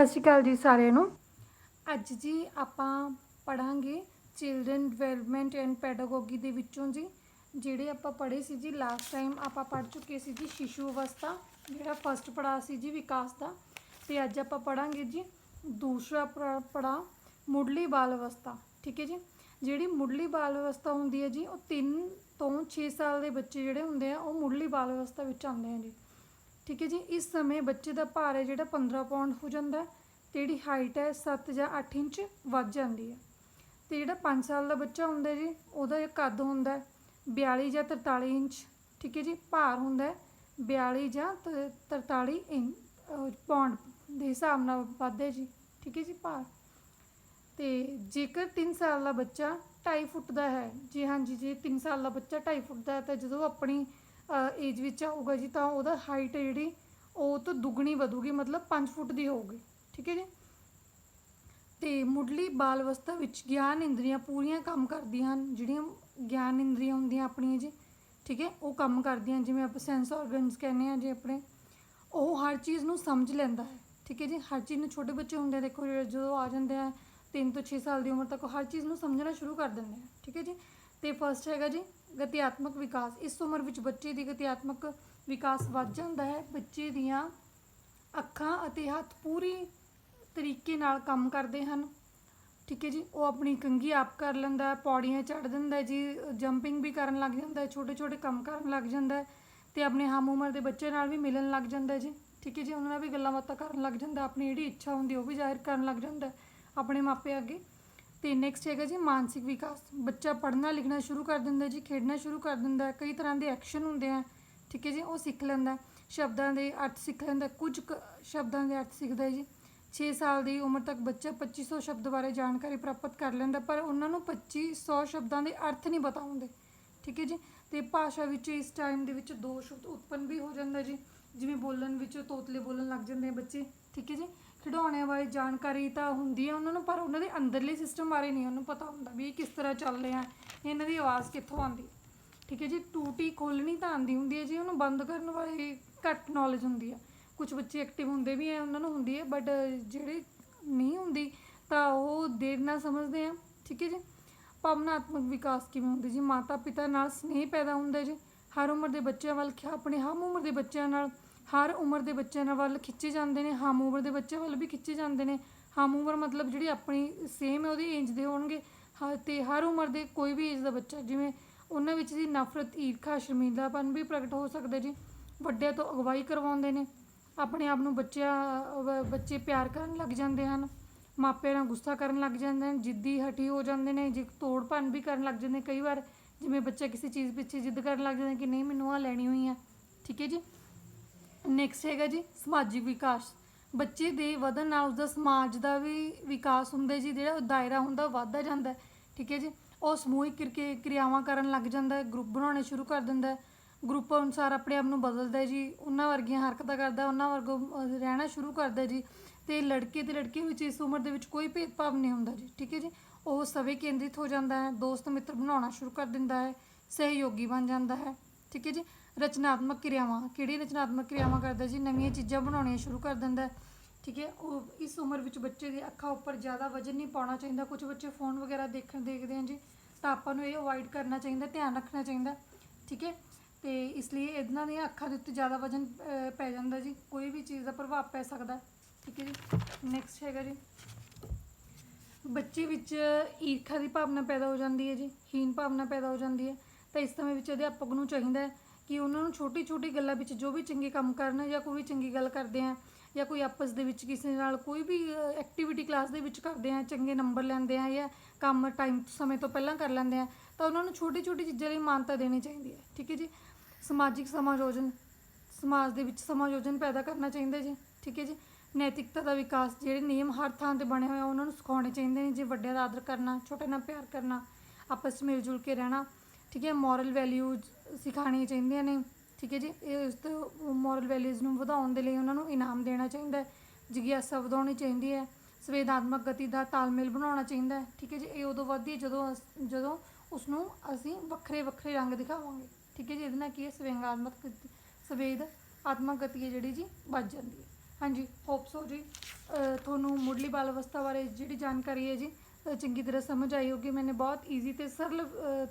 ਸਤਿ ਸ਼੍ਰੀ ਅਕਾਲ ਜੀ ਸਾਰਿਆਂ ਨੂੰ। ਅੱਜ ਜੀ ਆਪਾਂ ਪੜਾਂਗੇ ਚਿਲਡਰਨ ਡਿਵੈਲਪਮੈਂਟ ਐਂਡ ਪੈਡਾਗੋਗੀ ਦੇ ਵਿੱਚੋਂ ਜੀ, ਜਿਹੜੇ ਆਪਾਂ ਪੜ੍ਹੇ ਸੀ ਜੀ ਲਾਸਟ ਟਾਈਮ ਆਪਾਂ ਪੜ੍ਹ ਚੁੱਕੇ ਸੀ ਜੀ ਸ਼ਿਸ਼ੂ ਅਵਸਥਾ, ਜਿਹੜਾ ਫਸਟ ਪੜਾਅ ਸੀ ਜੀ ਵਿਕਾਸ ਦਾ। ਤੇ ਅੱਜ ਆਪਾਂ ਪੜਾਂਗੇ ਜੀ ਦੂਸਰਾ ਪੜਾਅ ਮੁੱਢਲੀ ਬਾਲ ਅਵਸਥਾ, ਠੀਕ ਹੈ ਜੀ? ਜਿਹੜੀ ਮੁੱਢਲੀ ਬਾਲ ਅਵਸਥਾ ਹੁੰਦੀ ਹੈ ਜੀ, ਉਹ 3 ਤੋਂ 6 ਸਾਲ ਦੇ ਬੱਚੇ ਜਿਹੜੇ ਹੁੰਦੇ ਆ, ਉਹ ਮੁੱਢਲੀ ਬਾਲ ਅਵਸਥਾ ਵਿੱਚ ਆਉਂਦੇ ਆ ਜੀ। ਠੀਕ ਹੈ ਜੀ, ਇਸ ਸਮੇਂ ਬੱਚੇ ਦਾ ਭਾਰ ਹੈ ਜਿਹੜਾ 15 ਪਾਉਂਡ ਹੋ ਜਾਂਦਾ ਹੈ ਤੇ ਜਿਹੜੀ ਹਾਈਟ ਹੈ 7 ਜਾਂ 8 ਇੰਚ ਵੱਧ ਜਾਂਦੀ ਹੈ। ਤੇ ਜਿਹੜਾ 5 ਸਾਲ ਦਾ ਬੱਚਾ ਹੁੰਦਾ ਜੀ, ਉਹਦਾ ਕੱਦ ਹੁੰਦਾ ਹੈ 42 ਜਾਂ 43 ਇੰਚ, ਠੀਕ ਹੈ ਜੀ, ਭਾਰ ਹੁੰਦਾ ਹੈ 42 ਜਾਂ ਤ- 43 ਇੰਚ ਪਾਉਂਡ ਦੇ ਹਿਸਾਬ ਨਾਲ ਵੱਧਦਾ ਜੀ, ਠੀਕ ਹੈ ਜੀ, ਭਾਰ। ਤੇ ਜੇਕਰ 3 ਸਾਲ ਦਾ ਬੱਚਾ 2.5 ਫੁੱਟ ਦਾ ਹੈ, ਜੀ ਹਾਂਜੀ, ਜੇ 3 ਸਾਲ ਦਾ ਬੱਚਾ 2.5 ਫੁੱਟ ਦਾ ਹੈ, ਤਾਂ ਜਦੋਂ ਆਪਣੀ ਏਜ ਵਿੱਚ ਆਊਗਾ ਜੀ, ਤਾਂ ਉਹਦਾ ਹਾਈਟ ਜਿਹੜੀ, ਉਹ ਤੋਂ ਦੁੱਗਣੀ ਵਧੂਗੀ, ਮਤਲਬ 5 ਫੁੱਟ ਦੀ ਹੋਊਗੀ, ਠੀਕ ਹੈ ਜੀ? ਤੇ ਮੁੱਢਲੀ ਬਾਲ ਅਵਸਥਾ ਵਿੱਚ ਗਿਆਨ ਇੰਦਰੀਆਂ ਪੂਰੀਆਂ ਕੰਮ ਕਰਦੀਆਂ ਹਨ, ਜਿਹੜੀਆਂ ਗਿਆਨ ਇੰਦਰੀਆਂ ਹੁੰਦੀਆਂ ਆਪਣੀਆਂ ਜੀ, ਠੀਕ ਹੈ? ਉਹ ਕੰਮ ਕਰਦੀਆਂ, ਜਿਵੇਂ ਆਪਾਂ ਸੈਂਸ ਆਰਗਨਸ ਕਹਿੰਦੇ ਆ ਜੀ ਆਪਣੇ, ਉਹ ਹਰ ਚੀਜ਼ ਨੂੰ ਸਮਝ ਲੈਂਦਾ ਹੈ, ਠੀਕ ਹੈ ਜੀ? ਹਰ ਚੀਜ਼ ਨੂੰ ਛੋਟੇ ਬੱਚੇ ਹੁੰਦੇ ਦੇਖੋ, ਜਦੋਂ ਆ ਜਾਂਦੇ ਆ 3 ਤੋਂ 6 ਸਾਲ ਦੀ ਉਮਰ ਤੱਕ ਹਰ ਚੀਜ਼ ਨੂੰ ਸਮਝਣਾ ਸ਼ੁਰੂ ਕਰ ਦਿੰਦੇ ਆ, ਠੀਕ ਹੈ ਜੀ? ਤੇ ਫਸਟ ਹੈਗਾ ਜੀ, ਗਤੀਆਤਮਕ ਵਿਕਾਸ। ਇਸ ਉਮਰ ਵਿੱਚ ਬੱਚੇ ਦੀ ਗਤੀਆਤਮਕ ਵਿਕਾਸ ਵੱਧ ਜਾਂਦਾ ਹੈ। ਬੱਚੇ ਦੀਆਂ ਅੱਖਾਂ ਅਤੇ ਹੱਥ ਪੂਰੀ ਤਰੀਕੇ ਨਾਲ ਕੰਮ ਕਰਦੇ ਹਨ। ਠੀਕ ਹੈ ਜੀ, ਉਹ ਆਪਣੀ ਕੰਘੀ ਆਪ ਕਰ ਲੈਂਦਾ ਪੌੜੀਆਂ ਚੜ੍ਹ ਦਿੰਦਾ ਜੀ, ਜੰਪਿੰਗ ਵੀ ਕਰਨ ਲੱਗ ਜਾਂਦਾ ਛੋਟੇ ਛੋਟੇ ਕੰਮ ਕਰਨ ਲੱਗ ਜਾਂਦਾ ਹੈ ਤੇ ਆਪਣੇ ਹਮ ਉਮਰ ਦੇ ਬੱਚੇ ਨਾਲ ਵੀ ਮਿਲਣ ਲੱਗ ਜਾਂਦਾ ਜੀ। ਠੀਕ ਹੈ ਜੀ, ਉਹਨਾਂ ਨਾਲ ਵੀ ਗੱਲਾਂ ਬਾਤਾਂ ਕਰਨ ਲੱਗ ਜਾਂਦਾ ਆਪਣੀ ਜਿਹੜੀ ਇੱਛਾ ਹੁੰਦੀ ਉਹ ਵੀ ਜ਼ਾਹਿਰ ਕਰਨ ਲੱਗ ਜਾਂਦਾ ਆਪਣੇ ਮਾਪੇ ਅੱਗੇ। ਤੇ ਨੈਕਸਟ ਹੈਗਾ ਜੀ ਮਾਨਸਿਕ ਵਿਕਾਸ। ਬੱਚਾ ਪੜ੍ਹਨਾ, ਲਿਖਣਾ ਸ਼ੁਰੂ ਕਰ ਦਿੰਦਾ ਜੀ, ਖੇਡਣਾ ਸ਼ੁਰੂ ਕਰ ਦਿੰਦਾ, ਕਈ ਤਰ੍ਹਾਂ ਦੇ ਐਕਸ਼ਨ ਹੁੰਦੇ ਆ, ਠੀਕ ਹੈ ਜੀ, ਉਹ ਸਿੱਖ ਲੈਂਦਾ। ਸ਼ਬਦਾਂ ਦੇ ਅਰਥ ਸਿੱਖ ਲੈਂਦਾ, ਕੁਝ ਕੁ ਸ਼ਬਦਾਂ ਦੇ ਅਰਥ ਸਿੱਖਦਾ ਜੀ। 6 ਸਾਲ ਦੀ ਉਮਰ ਤੱਕ ਬੱਚਾ 2500 ਸ਼ਬਦ ਬਾਰੇ ਜਾਣਕਾਰੀ ਪ੍ਰਾਪਤ ਕਰ ਲੈਂਦਾ, ਪਰ ਉਹਨਾਂ ਨੂੰ 2500 ਸ਼ਬਦਾਂ ਦੇ ਅਰਥ ਨਹੀਂ ਪਤਾ ਹੁੰਦੇ, ਠੀਕ ਹੈ ਜੀ। ਤੇ ਭਾਸ਼ਾ ਵਿੱਚ ਇਸ ਟਾਈਮ ਦੇ ਵਿੱਚ ਦੋ ਸ਼ਬਦ ਉਤਪੰਨ ਵੀ ਹੋ ਜਾਂਦਾ ਜੀ, ਜਿਵੇਂ ਬੋਲਣ ਵਿੱਚ ਤੋਤਲੇ ਬੋਲਣ ਲੱਗ ਜਾਂਦੇ ਆ ਬੱਚੇ, ਠੀਕ ਹੈ ਜੀ। ਖਿਡੌਣਿਆਂ ਬਾਰੇ ਜਾਣਕਾਰੀ ਤਾਂ ਹੁੰਦੀ ਹੈ ਉਹਨਾਂ ਨੂੰ, ਪਰ ਉਹਨਾਂ ਦੇ ਅੰਦਰਲੇ ਸਿਸਟਮ ਬਾਰੇ ਨਹੀਂ ਉਹਨੂੰ ਪਤਾ ਹੁੰਦਾ ਵੀ ਇਹ ਕਿਸ ਤਰ੍ਹਾਂ ਚੱਲ ਰਿਹਾ, ਇਹਨਾਂ ਦੀ ਆਵਾਜ਼ ਕਿੱਥੋਂ ਆਉਂਦੀ। ਠੀਕ ਹੈ ਜੀ, ਟੂਟੀ ਖੋਲਣੀ ਤਾਂ ਆਉਂਦੀ ਹੁੰਦੀ ਹੈ ਜੀ, ਉਹਨੂੰ ਬੰਦ ਕਰਨ ਬਾਰੇ ਘੱਟ ਨੌਲੇਜ ਹੁੰਦੀ ਹੈ ਕੁਝ ਬੱਚੇ ਐਕਟਿਵ ਹੁੰਦੇ ਵੀ ਹੈ ਉਹਨਾਂ ਨੂੰ ਹੁੰਦੀ ਹੈ ਬਟ ਜਿਹੜੇ ਨਹੀਂ ਹੁੰਦੀ ਤਾਂ ਉਹ ਦੇਰ ਨਾਲ ਸਮਝਦੇ ਆ। ਠੀਕ ਹੈ ਜੀ, ਭਾਵਨਾਤਮਕ ਵਿਕਾਸ ਕਿਵੇਂ ਹੁੰਦਾ ਜੀ? ਮਾਤਾ ਪਿਤਾ ਨਾਲ ਸਨੇਹ ਪੈਦਾ ਹੁੰਦਾ ਜੀ। ਹਰ ਉਮਰ ਦੇ ਬੱਚਿਆਂ ਵੱਲ ਖਿਆ, ਆਪਣੇ ਹਮ ਉਮਰ ਦੇ ਬੱਚਿਆਂ ਨਾਲ ਹਰ ਉਮਰ ਦੇ ਬੱਚਿਆਂ ਨਾਲ ਵੱਲ ਖਿੱਚੇ ਜਾਂਦੇ ਨੇ, ਹਮ ਉਮਰ ਦੇ ਬੱਚਿਆਂ ਵੱਲ ਵੀ ਖਿੱਚੇ ਜਾਂਦੇ ਨੇ। ਹਮ ਉਮਰ ਮਤਲਬ ਜਿਹੜੀ ਆਪਣੀ ਸੇਮ ਹੈ, ਉਹਦੀ ਏਜ ਦੇ ਹੋਣਗੇ। ਹ- ਤੇ ਹਰ ਉਮਰ ਦੇ ਕੋਈ ਵੀ ਏਜ ਦਾ ਬੱਚਾ, ਜਿਵੇਂ ਉਹਨਾਂ ਵਿੱਚ ਜੀ ਨਫ਼ਰਤ, ਈਰਖਾ ਸ਼ਰਮਿੰਦਾਪਨ ਵੀ ਪ੍ਰਗਟ ਹੋ ਸਕਦਾ ਜੀ। ਵੱਡਿਆਂ ਤੋਂ ਅਗਵਾਈ ਕਰਵਾਉਂਦੇ ਨੇ। ਆਪਣੇ ਆਪ ਨੂੰ ਬੱਚਿਆਂ ਬੱਚੇ ਪਿਆਰ ਕਰਨ ਲੱਗ ਜਾਂਦੇ ਹਨ। ਮਾਪਿਆਂ ਨਾਲ ਗੁੱਸਾ ਕਰਨ ਲੱਗ ਜਾਂਦੇ ਨੇ ਜਿੱਦੀ ਹਟੀ ਹੋ ਜਾਂਦੇ ਨੇ, ਜੇ ਤੋੜ ਭੰਨ ਵੀ ਕਰਨ ਲੱਗ ਜਾਂਦੇ ਨੇ ਕਈ ਵਾਰ। ਜਿਵੇਂ ਬੱਚਾ ਕਿਸੇ ਚੀਜ਼ ਪਿੱਛੇ ਜਿੱਦ ਕਰਨ ਲੱਗ ਜਾਂਦਾ ਕਿ ਨਹੀਂ, ਮੈਨੂੰ ਆ ਲੈਣੀ ਹੋਈ ਆ। ਠੀਕ ਹੈ ਜੀ? ਨੈਕਸਟ ਹੈਗਾ ਜੀ ਸਮਾਜਿਕ ਵਿਕਾਸ। ਬੱਚੇ ਦੇ ਵਧਣ ਨਾਲ ਉਸਦਾ ਸਮਾਜ ਦਾ ਵੀ ਵਿਕਾਸ ਹੁੰਦਾ ਜੀ ਜਿਹੜਾ ਦਾਇਰਾ ਹੁੰਦਾ ਉਹ ਵੱਧਦਾ ਜਾਂਦਾ ਹੈ, ਠੀਕ ਹੈ ਜੀ? ਉਹ ਸਮੂਹਿਕ ਕਿਰਕੇ ਕਿਰਿਆਵਾਂ ਕਰਨ ਲੱਗ ਜਾਂਦਾ ਹੈ ਗਰੁੱਪ ਬਣਾਉਣੇ ਸ਼ੁਰੂ ਕਰ ਦਿੰਦਾ ਹੈ। ਗਰੁੱਪ ਅਨੁਸਾਰ ਆਪਣੇ ਆਪ ਨੂੰ ਬਦਲਦਾ ਹੈ ਜੀ ਉਹਨਾਂ ਵਰਗੀਆਂ ਹਰਕਤਾਂ ਕਰਦਾ ਉਹਨਾਂ ਵਰਗੋਂ ਅਹ, ਰਹਿਣਾ ਸ਼ੁਰੂ ਕਰਦਾ ਹੈ ਜੀ। ਤੇ ਲੜਕੇ ਤੇ ਲੜਕੀ ਵਿੱਚ ਇਸ ਉਮਰ ਦੇ ਵਿੱਚ ਕੋਈ ਭੇਦਭਾਵ ਨਹੀਂ ਹੁੰਦਾ ਜੀ ਠੀਕ ਹੈ ਜੀ? ਉਹ ਸਵੇ ਕੇਂਦਰਿਤ ਹੋ ਜਾਂਦਾ ਹੈ ਦੋਸਤ ਮਿੱਤਰ ਬਣਾਉਣਾ ਸ਼ੁਰੂ ਕਰ ਦਿੰਦਾ ਹੈ ਸਹਿਯੋਗੀ ਬਣ ਜਾਂਦਾ ਹੈ ਠੀਕ ਹੈ ਜੀ? ਰਚਨਾਤਮਕ ਕਿਰਿਆਵਾਂ ਕਿਹੜੀ ਰਚਨਾਤਮਕ ਕਿਰਿਆਵਾਂ ਕਰਦਾ ਜੀ? ਨਵੀਆਂ ਚੀਜ਼ਾਂ ਬਣਾਉਣੀਆਂ ਸ਼ੁਰੂ ਕਰ ਦਿੰਦਾ ਹੈ। ਠੀਕ ਹੈ? ਉਹ ਇਸ ਉਮਰ ਵਿੱਚ ਬੱਚੇ ਦੀ ਅੱਖਾਂ ਉੱਪਰ ਜ਼ਿਆਦਾ ਵਜ਼ਨ ਨਹੀਂ ਪਾਉਣਾ ਚਾਹੀਦਾ। ਕੁਝ ਬੱਚੇ ਫੋਨ ਵਗੈਰਾ ਦੇਖਣ ਦੇਖਦੇ ਹਨ ਜੀ ਤਾਂ ਆਪਾਂ ਨੂੰ ਇਹ ਅਵੋਇਡ ਕਰਨਾ ਚਾਹੀਦਾ ਧਿਆਨ ਰੱਖਣਾ ਚਾਹੀਦਾ। ਠੀਕ ਹੈ? ਤੇ ਇਸ ਲਈ ਇਹਨਾਂ ਦੀਆਂ ਅੱਖਾਂ ਦੇ ਉੱਤੇ ਜ਼ਿਆਦਾ ਵਜ਼ਨ ਅਹ, ਪੈ ਜਾਂਦਾ ਜੀ। ਕੋਈ ਵੀ ਚੀਜ਼ ਦਾ ਪ੍ਰਭਾਵ ਪੈ ਸਕਦਾ ਹੈ। ਠੀਕ ਹੈ ਜੀ? ਨੈਕਸਟ ਹੈਗਾ ਜੀ। ਬੱਚੇ ਵਿੱਚ ਈਰਖਾ ਦੀ ਭਾਵਨਾ ਪੈਦਾ ਹੋ ਜਾਂਦੀ ਹੈ ਜੀ ਹੀਨ ਭਾਵਨਾ ਪੈਦਾ ਹੋ ਜਾਂਦੀ ਹੈ। ਤਾਂ ਇਸ ਸਮੇਂ ਵਿੱਚ ਅਧਿਆਪਕ ਨੂੰ ਚਾਹੀਦਾ ਹੈ ਕਿ ਉਹਨਾਂ ਨੂੰ ਛੋਟੀ ਛੋਟੀ ਗੱਲਾਂ ਵਿੱਚ ਜੋ ਵੀ ਚੰਗੇ ਕੰਮ ਕਰਨ ਜਾਂ ਕੋਈ ਵੀ ਚੰਗੀ ਗੱਲ ਕਰਦੇ ਆ ਜਾਂ ਕੋਈ ਆਪਸ ਦੇ ਵਿੱਚ ਕਿਸੇ ਨਾਲ ਕੋਈ ਵੀ ਐਕਟੀਵਿਟੀ ਕਲਾਸ ਦੇ ਵਿੱਚ ਕਰਦੇ ਆ, ਚੰਗੇ ਨੰਬਰ ਲੈਂਦੇ ਆ ਜਾਂ ਕੰਮ ਟਾਈਮ ਸਮੇਂ ਤੋਂ ਪਹਿਲਾਂ ਕਰ ਲੈਂਦੇ ਆ, ਤਾਂ ਉਹਨਾਂ ਨੂੰ ਛੋਟੀ ਛੋਟੀ ਚੀਜ਼ਾਂ ਲਈ ਮਾਨਤਾ ਦੇਣੀ ਚਾਹੀਦੀ ਹੈ। ਠੀਕ ਹੈ ਜੀ? ਸਮਾਜਿਕ ਸਮਾਯੋਜਨ ਸਮਾਜ ਦੇ ਵਿੱਚ ਸਮਾਯੋਜਨ ਪੈਦਾ ਕਰਨਾ ਚਾਹੀਦਾ ਜੀ। ਠੀਕ ਹੈ ਜੀ? ਨੈਤਿਕਤਾ ਦਾ ਵਿਕਾਸ, ਜਿਹੜੇ ਨਿਯਮ ਹਰ ਥਾਂ ਤੇ ਬਣੇ ਹੋਏ ਆ, ਉਹਨਾਂ ਨੂੰ ਸਿਖਾਉਣੇ ਚਾਹੀਦੇ ਨੇ। ਜੀ ਵੱਡਿਆਂ ਦਾ ਆਦਰ ਕਰਨਾ ਛੋਟੇ ਨਾਲ ਪਿਆਰ ਕਰਨਾ, ਆਪਸ 'ਚ ਮਿਲ ਜੁਲ ਕੇ ਰਹਿਣਾ ਠੀਕ ਹੈ ਮੋਰਲ ਵੈਲਿਊਜ਼ ਸਿਖਾਉਣੀਆਂ ਚਾਹੀਦੀਆਂ ਨੇ। ਠੀਕ ਹੈ ਜੀ, ਇਹ ਉਸ ਤੋਂ ਮੋਰਲ ਵੈਲਿਊਜ਼ ਨੂੰ ਵਧਾਉਣ ਦੇ ਲਈ ਉਹਨਾਂ ਨੂੰ ਇਨਾਮ ਦੇਣਾ ਚਾਹੀਦਾ ਜਿਗਿਆਸਾ ਵਧਾਉਣੀ ਚਾਹੀਦੀ ਹੈ ਸੰਵੇਦਾਤਮਕ ਗਤੀ ਦਾ ਤਾਲਮੇਲ ਬਣਾਉਣਾ ਚਾਹੀਦਾ ਠੀਕ ਹੈ ਜੀ, ਇਹ ਉਦੋਂ ਵੱਧਦੀ ਹੈ ਜਦੋਂ ਅਸ- ਜਦੋਂ ਉਸ ਨੂੰ ਅਸੀਂ ਵੱਖਰੇ ਵੱਖਰੇ ਰੰਗ ਦਿਖਾਵਾਂਗੇ। ਠੀਕ ਹੈ ਜੀ, ਇਹਦੇ ਨਾਲ ਕੀ ਹੈ ਸੰਵੇਗਾਤਮਕ ਗਤੀ- ਸੰਵੇਦ ਆਤਮਕ ਗਤੀ ਹੈ ਜਿਹੜੀ ਜੀ, ਵੱਧ ਜਾਂਦੀ ਹੈ। ਹਾਂਜੀ ਹੋਪਸੋ ਜੀ। ਤੁਹਾਨੂੰ ਮੁੱਢਲੀ ਬਾਲ ਅਵਸਥਾ ਬਾਰੇ ਜਿਹੜੀ ਜਾਣਕਾਰੀ ਹੈ ਜੀ ਚੰਗੀ ਤਰ੍ਹਾਂ ਸਮਝ ਆਈ ਹੋਗੀ ਮੈਨੇ ਬਹੁਤ ਈਜ਼ੀ ਤੇ ਸਰਲ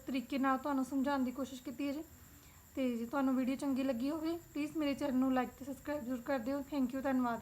ਤਰੀਕੇ ਨਾਲ ਤੁਹਾਨੂੰ ਸਮਝਾਉਣ ਦੀ ਕੋਸ਼ਿਸ਼ ਕੀਤੀ ਹੈ ਜੀ। ਤੇ ਜੇ ਤੁਹਾਨੂੰ ਵੀਡੀਓ ਚੰਗੀ ਲੱਗੀ ਹੋਵੇ ਪਲੀਜ਼ ਮੇਰੇ ਚੈਨਲ ਨੂੰ ਲਾਈਕ ਤੇ ਸਬਸਕ੍ਰਾਈਬ ਜ਼ਰੂਰ ਕਰ ਦਿਓ। ਥੈਂਕ ਯੂ ਧੰਨਵਾਦ।